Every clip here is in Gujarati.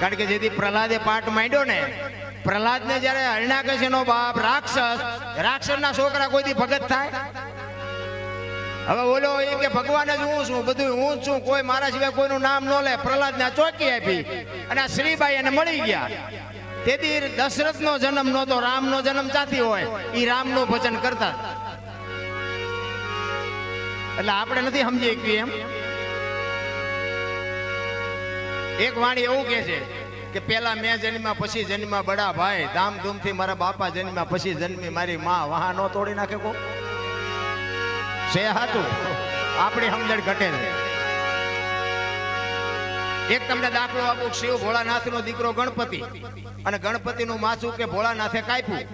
કારણ કે જેથી પ્રહલાદે પાઠ માંડ્યો ને, પ્રહલાદને જ્યારે હરણાકશીનો બાપ રાક્ષસ, રાક્ષસના છોકરા કોઈથી ભગત થાય? હવે ઓલો એ કે, ભગવાન જ હું છું, બધું હું છું, કોઈ મારા સિવાય કોઈનું નામ ન લે. પ્રહલાદને આ ચોકી આપી અને આ શ્રીબાઈ એને મળી ગયા. તેથી દશરથનો જન્મ નહોતો, રામનો જન્મ ચાથી હોય એ રામનું ભજન કરતા એટલે આપણે નથી સમજી એમ એક વાણી એવું કે છે કે પેલા મેં જન્મ્યા, પછી જન્મ્યા બડા ભાઈ. ધામધૂમથી મારા બાપા જન્મ્યા, પછી જન્મી મારી માં. વાહ નો તોડી નાખે કો છે હાતું આપણી સમજણ ઘટે છે એક તમને દાખલો આપું, શિવ ભોળાનાથ નો દીકરો ગણપતિ. અને ગણપતિનું માથું કે ભોળાનાથે કાપ્યું.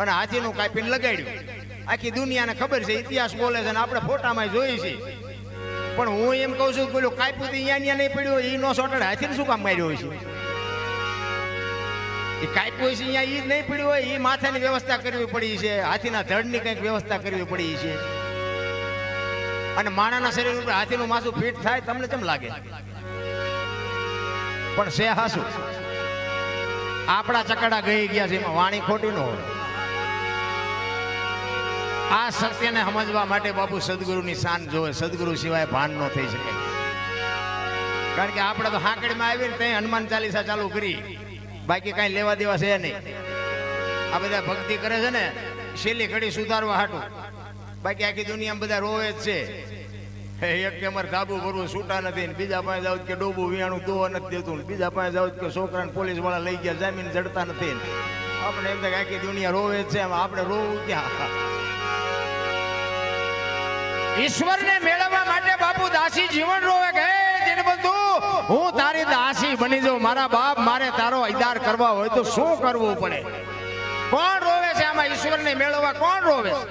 અને હાથી નું કાપીને લગાડ્યું. આખી દુનિયાને ખબર છે, ઇતિહાસ બોલે છે અને આપણે ફોટામાં જોઈ છે પણ હું એમ કહું છું પેલું કાપ્યું તો અહીંયા અહીંયા નહીં પડ્યું એ નો સોટડ હાથીને શું કામ માર્યો હોય છે? એ કાપ્યું છે અહીંયા એ નહીં પડ્યું હોય એ માથાની વ્યવસ્થા કરવી પડી છે, હાથીના ધડની કંઈક વ્યવસ્થા કરવી પડી છે. અને માણાના શરીર ઉપર હાથીનું માથું ફિટ થાય તમને કેમ લાગે? પણ છે હાસુ. આપણા ચકડા ગઈ ગયા છે, એમાં વાણી ખોટી ન હોય. આ સત્યને સમજવા માટે બાપુ સદગુરુની શાન જોવે. સદગુરુ સિવાય ભાન ન થઈ શકે. કારણ કે આપણે તો હાંકડીમાં આવીને ત્યાં હનુમાન ચાલીસા ચાલુ કરી. બાકી કાંઈ લેવા દેવા છે નહીં. આ બધા ભક્તિ કરે છે ને છેલ્લી ઘડી સુધારવા હાટું. બાકી આખી દુનિયામાં બધા રોવે જ છે. હે, એક કે અમારે ધાબુ ભરવું છૂટા નથી ને બીજા પાસે જાવ કે ડોબું વિયાણું દોવા નથી દેતું બીજા પાસે જાવ કે છોકરાને પોલીસવાળા લઈ ગયા જામીન જડતા નથી આપણે એમ થાય આખી દુનિયા રોવે જ છે આપણે રોવું ક્યાં? ઈશ્વરને મેળવવા માટે બાપુ દાસી જીવન રોવે કે જેને બધું હું તારી દાસી બની જાઉં. મારા બાપ મારે તારો અદાર કરવા હોય તો શું કરવું પડે? કોણ રોવે છે આમાં ઈશ્વરને મેળવવા? કોણ રોવે છે?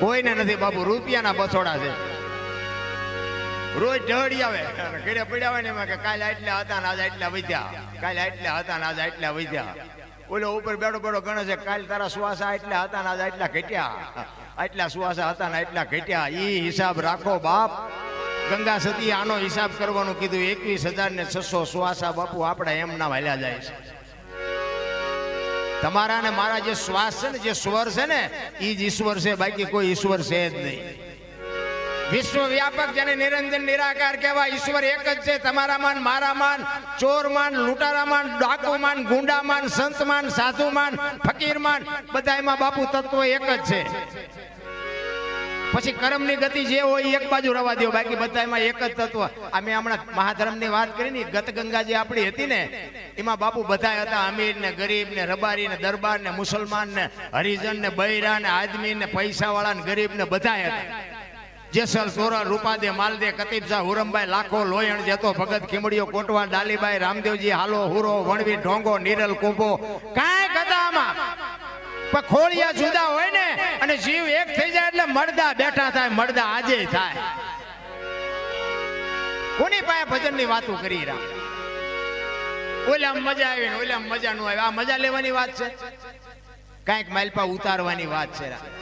કોઈને નથી બાપુ, રૂપિયાના બસોડા છે. રોજ ઢળી આવે. ઘરે પડ્યા હોય ને એમાં કે કાલે આટલા હતા ને આજે આટલા વધ્યા. કાલે આટલા હતા ને આજે આટલા વધ્યા. ઓલો ઉપર બેડો બેડો ગણે છે, કાલે તારા શ્વાસા આટલા હતા ને આજે આટલા ઘટ્યા. આટલા સુવાસા હતા ને આટલા ઘટ્યા એ હિસાબ રાખો બાપ. ગંગા સતી આનો હિસાબ કરવાનું કીધું, એકવીસ હજાર ને છસો સુવાસા બાપુ આપણા એમના વાલ્યા જાય છે. તમારા ને મારા જે શ્વાસ છે ને, જે સ્વર છે ને એ જ ઈશ્વર છે, બાકી કોઈ ઈશ્વર છે જ નહીં. વિશ્વ વ્યાપક જેને નિરંજન નિરાકાર કહેવાય, ઈશ્વર એક જ છે તમારામાં ને મારામાં ચોરમાન, લૂંટારામાન, ડાકુમાન, ગુંડામાન, સંતમાન, સાધુમાન, ફકીરમાન, બધા એમાં બાપુ તત્વ એક જ છે. પછી કર્મની ગતિ જે હોય એક બાજુ રવા દો બાકી બધા એમાં એક જ તત્વ. અમે હમણાં મહાધર્મની વાત કરી ને, ગત ગંગા જે આપણી હતી ને, એમાં બાપુ બધા હતા અમીર ને, ગરીબ ને, રબારી ને, દરબાર ને, મુસલમાન ને, હરિજન ને, બૈરા ને, આદમી ને પૈસા વાળા ને, ગરીબ ને બધા હતા. જેસલ સોરા રૂપાદે, માલદે કતીબસા હુરમભાઈ, લાખો, લોયણ, જેતો ભગત ખીમડીઓ કોટવા, ડાલીબાઈ, રામદેવજી, હાલો, હુરો, વણવી, ઢોંગો, નીરલ, કુંભો. કાંઈ આમાં પણ ખોળિયા જુદા હોય ને, અને જીવ એક થઈ જાય એટલે મરદા બેઠા થાય, મરદા આજે થાય. કોની પાસે ભજનની વાતો કરી રહ્યા? ઓલા મજા આવી ને ઓલા મજા નું આવે. આ મજા લેવાની વાત છે? કાંઈક માઇલપા ઉતારવાની વાત છે. રામ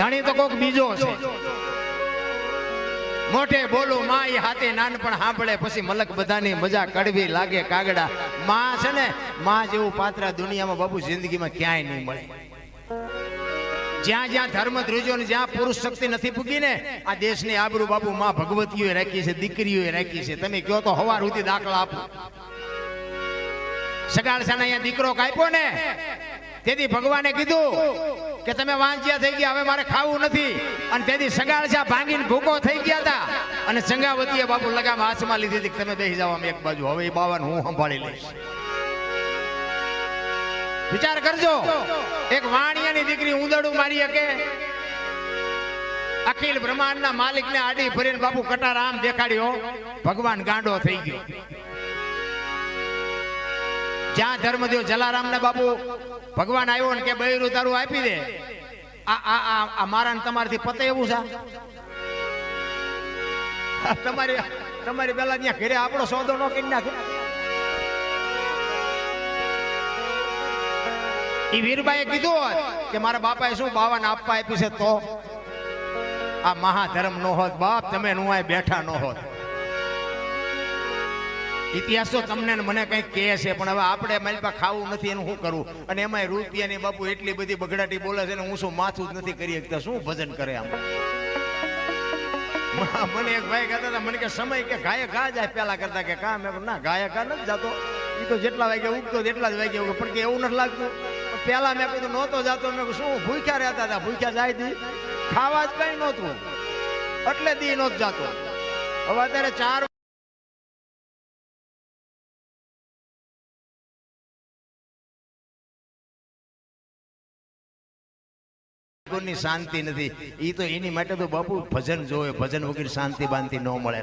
ધણી તો કોક બીજો છે. મોઢે બોલું માં હાથે નાનપણ સાંભળે, પછી મલક બધાની મજા કડવી લાગે કાગડા. માં છે ને, માં જેવું પાત્ર દુનિયામાં બાબુ જિંદગીમાં ક્યાંય નહીં મળે. જ્યાં જ્યાં ધર્મ ધ્રુજો ને જ્યાં પુરુષ શક્તિ નથી પૂગી ને, આ દેશની આબરૂ બાબુ માં ભગવતીઓએ રાખી છે, દીકરીઓએ રાખી છે. તમે કયો તો હવાર સુધી દાખલા આપો. સગાળસાને અહીંયા દીકરો કાપ્યો ને, તેથી ભગવાને કીધું કે તમે વાંચ્યા થઈ ગયા, હવે મારે ખાવું નથી. અને તેથી સગાળસા ભાંગીને ભૂકો થઈ ગયા હતા અને સંગાવતીએ બાપુ લગામ હાથમાં લીધી હતી તમે બેસી જાઓ એક બાજુ. હવે એ બાવન હું સંભાળી લઈશ. વિચાર કરજો. એક વાણિયાની દીકરી ઉંદડું મારી શકે. અખિલ બ્રહ્માંડના માલિકને આડી ફરીને બાપુ કટાર આમ દેખાડ્યો. ભગવાન ગાંડો થઈ ગયો. જ્યાં ધર્મ થયો જલારામ ને બાપુ ભગવાન આવ્યો ને કે બૈરું તારું આપી દે. આ આ આ મારા ને તમારાથી પતે એવું છે? તમારી તમારી પેલા ત્યાં ઘરે આપણો સોદો નો કરી નાખે. એ વીરબાઈએ કીધું હોત કે મારા બાપાએ શું બાવાને આપવા આપ્યું છે તો? આ મહાધર્મ નો હોત, બાપ તમે નું બેઠા નો હોત. ઇતિહાસ તમને મને કંઈક કહે છે, પણ હવે આપણે મારી ખાવું નથી એનું શું કરવું અને એમાંય રૂપિયાની બાપુ એટલી બધી બગડાટી બોલે છે ને હું શું માથું જ નથી કરી શકતા? શું ભજન કરે આમ? મને એક ભાઈ કહેતા હતા, મને કે સમય કે ગાયે ગા જાય પેલા કરતા કે કા? મેં ના ગાયે ગા નથી જતો. એ તો જેટલા વાગે ઉગતો એટલા જ વાગે ઉગે, પણ કે એવું નથી લાગતું. પેલા મેં કીધું, નહોતો જતો. મેં શું ભૂખ્યા રહેતા હતા? ભૂખ્યા જાય દી ખાવા જ કઈ નહોતું. એટલે દી નહોતો જતો. હવે અત્યારે ચાર ની શાંતિ નથી. એ તો એની માટે તો બાપુ ભજન જોવે, ભજન વગર શાંતિ બાંતિ ન મળે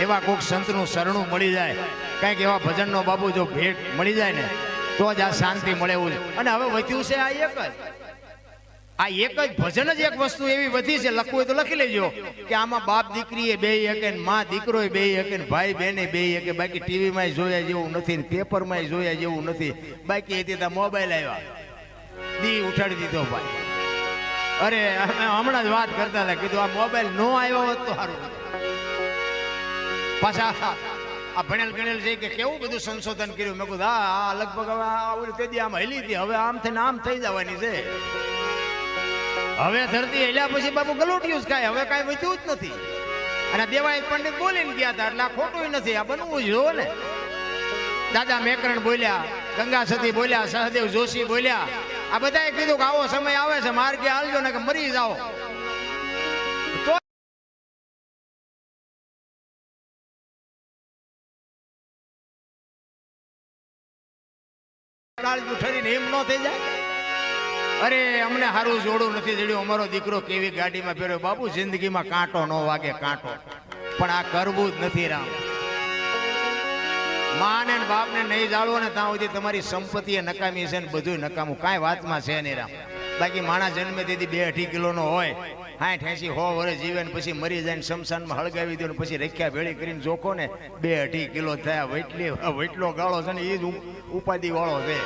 એવા કોઈક સંતનું શરણું મળી જાય, કંઈક એવા ભજનનો બાપુ જો ભેટ મળી જાય ને, તો જ આ શાંતિ મળે એવું છે. અને હવે વધ્યું છે આ એક જ. આ એક જ ભજન જ એક વસ્તુ એવી વધી છે, લખવું હોય તો લખી લેજો, કે આમાં બાપ દીકરી એ બે હકે ને માં દીકરો બે હકે ભાઈ બહેને બે હકે બાકી ટીવીમાં જોયા જેવું નથી પેપરમાં જોયા જેવું નથી. બાકી એ મોબાઈલ આવ્યા. દી ઉઠાડી દીધો ભાઈ. અરે, અમે હમણાં જ વાત કરતા હતા, કીધું આ મોબાઈલ નો આવ્યો હોત તો સારું પાછા આ ભણેલ ગણેલ છે કે કેવું બધું સંશોધન કર્યું, મેં કીધું, હા લગભગ હવે આ તે તેદી આમ હલી હતી, હવે આમ થઈને આમ થઈ જવાની છે. હવે ધરતી હેલ્યા પછી બાપુ ગલોટિયું જ કાંઈ, હવે કાંઈ વધ્યું જ નથી. અને દેવાય પંડિત બોલીને ગયા હતા, એટલે આ ખોટું નથી, આ બનવું જ જોવો ને. દાદા મેકરણ બોલ્યા, ગંગા સતી બોલ્યા, સહદેવ જોશી બોલ્યા આ બધાએ કીધું કે આવો સમય આવે છે માર્ગે હાલજો ને કે મરી જાઓ. કાળજું ઠરીને થઈ જાય? અરે, અમને સારું જોડું નથી જડ્યું. અમારો દીકરો કેવી ગાડીમાં ફેર્યો? બાપુ, જિંદગીમાં કાંટો ન વાગે કાંટો. પણ આ કરવું જ નથી રામ. માને ને બાપને નહીં જાળવો ને ત્યાં સુધી તમારી સંપત્તિ એ નકામી છે ને બધું નકામું. કાંઈ વાતમાં છે નહીં રામ. બાકી માણસ જન્મે તેથી બે અઢી કિલોનો હોય. સાઠ એસી હો વર્ષ જીવે ને પછી મરી જાય ને શમશાનમાં હળગાવી દો ને પછી રખ્યા ભેળી કરીને જોખો ને બે અઢી કિલો થયા, વૈટલી વૈટલો ગાળો છે ને એ જ ઉપાધિ વાળો છે.